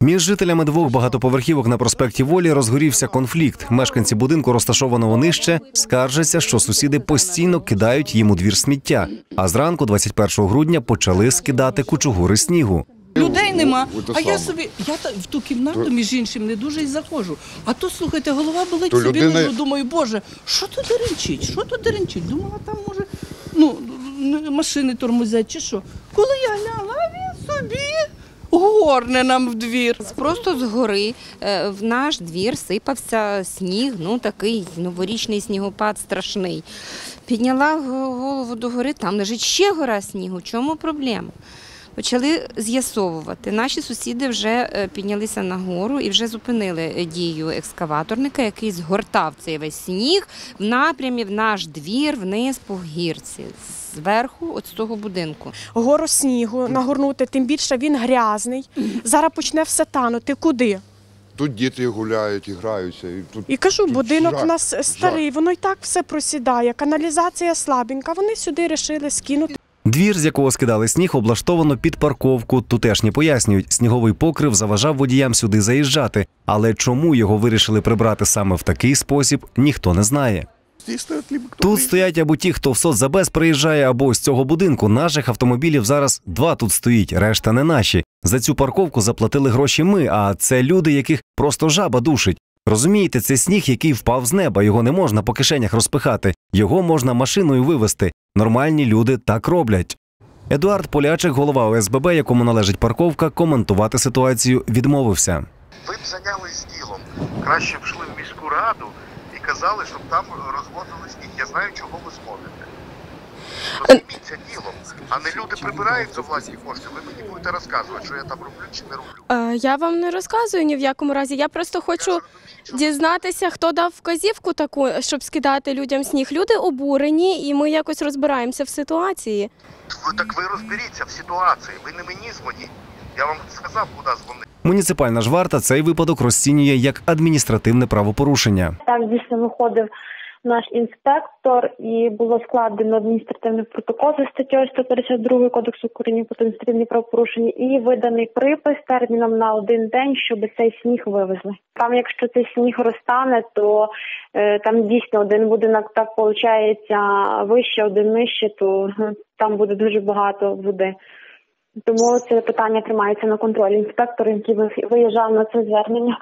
Між жителями двох багатоповерхівок на проспекті Волі розгорівся конфлікт. Мешканці будинку, розташованого нижче, скаржаться, що сусіди постійно кидають їм у двір сміття. А зранку, 21 грудня, почали скидати кучугури снігу. Людей нема. А я собі, я та- в ту кімнату, між іншим, не дуже й заходжу. А то, слухайте, голова болить, То собі людина- лежу, думаю, боже, що тут деренчить? Що тут деренчить? Думала, там може, ну, машини тормозять чи що. Коли я глянула, він собі горне нам в двір. Просто з гори в наш двір сипався сніг, ну такий новорічний снігопад страшний. Підняла голову до гори, там лежить ще гора снігу. Чому проблема? Почали з'ясовувати. Наші сусіди вже е, піднялися на гору і вже зупинили е, дію екскаваторника, який згортав цей весь сніг в напрямі в наш двір вниз по гірці, зверху, от з того будинку. гору снігу нагорнути, тим більше він грязний. Зараз почне все танути. Куди? Тут діти гуляють і граються. І тут І кажу, Тут будинок жах, у нас старий, воно і так все просідає, каналізація слабенька. Вони сюди вирішили скинути. Двір, з якого скидали сніг, облаштовано під парковку. Тутешні пояснюють, сніговий покрив заважав водіям сюди заїжджати. Але чому його вирішили прибрати саме в такий спосіб, ніхто не знає. Тут стоять або ті, хто в соцзабез приїжджає, або з цього будинку. Наших автомобілів зараз два тут стоїть, решта не наші. За цю парковку заплатили гроші ми, а це люди, яких просто жаба душить. Розумієте, це сніг, який впав з неба. Його не можна по кишенях розпихати. Його можна машиною вивезти. Нормальні люди так роблять. Едуард Полячик, голова ОСББ, якому належить парковка, коментувати ситуацію відмовився. Ви б зайнялись ділом. Краще б йшли в міську раду і казали, щоб там розводили сніг. Я знаю, чого ви смотрите. То займіться ділом, а не люди прибирають за власні кошти. Ви мені будете розказувати, що я там роблю чи не роблю. Е, Я вам не розказую ні в якому разі. Я просто хочу дізнатися, хто дав вказівку таку, щоб скидати людям сніг. Люди обурені, і ми якось розбираємося в ситуації. Ви так ви розберіться в ситуації. Ви не мені дзвоніть. Я вам сказав, куди дзвонити. Муніципальна ж варта цей випадок розцінює як адміністративне правопорушення. Так дійсно виходив наш інспектор і було складено адміністративний протокол за статтею 152 Кодексу України про адміністративні правопорушення і виданий припис терміном на один день, щоб цей сніг вивезли. Там, якщо цей сніг розтане, то е, там дійсно один будинок так виходить вище, один нижче, то там буде дуже багато води. Тому це питання тримається на контролі інспектора, який ви- виїжджав на це звернення.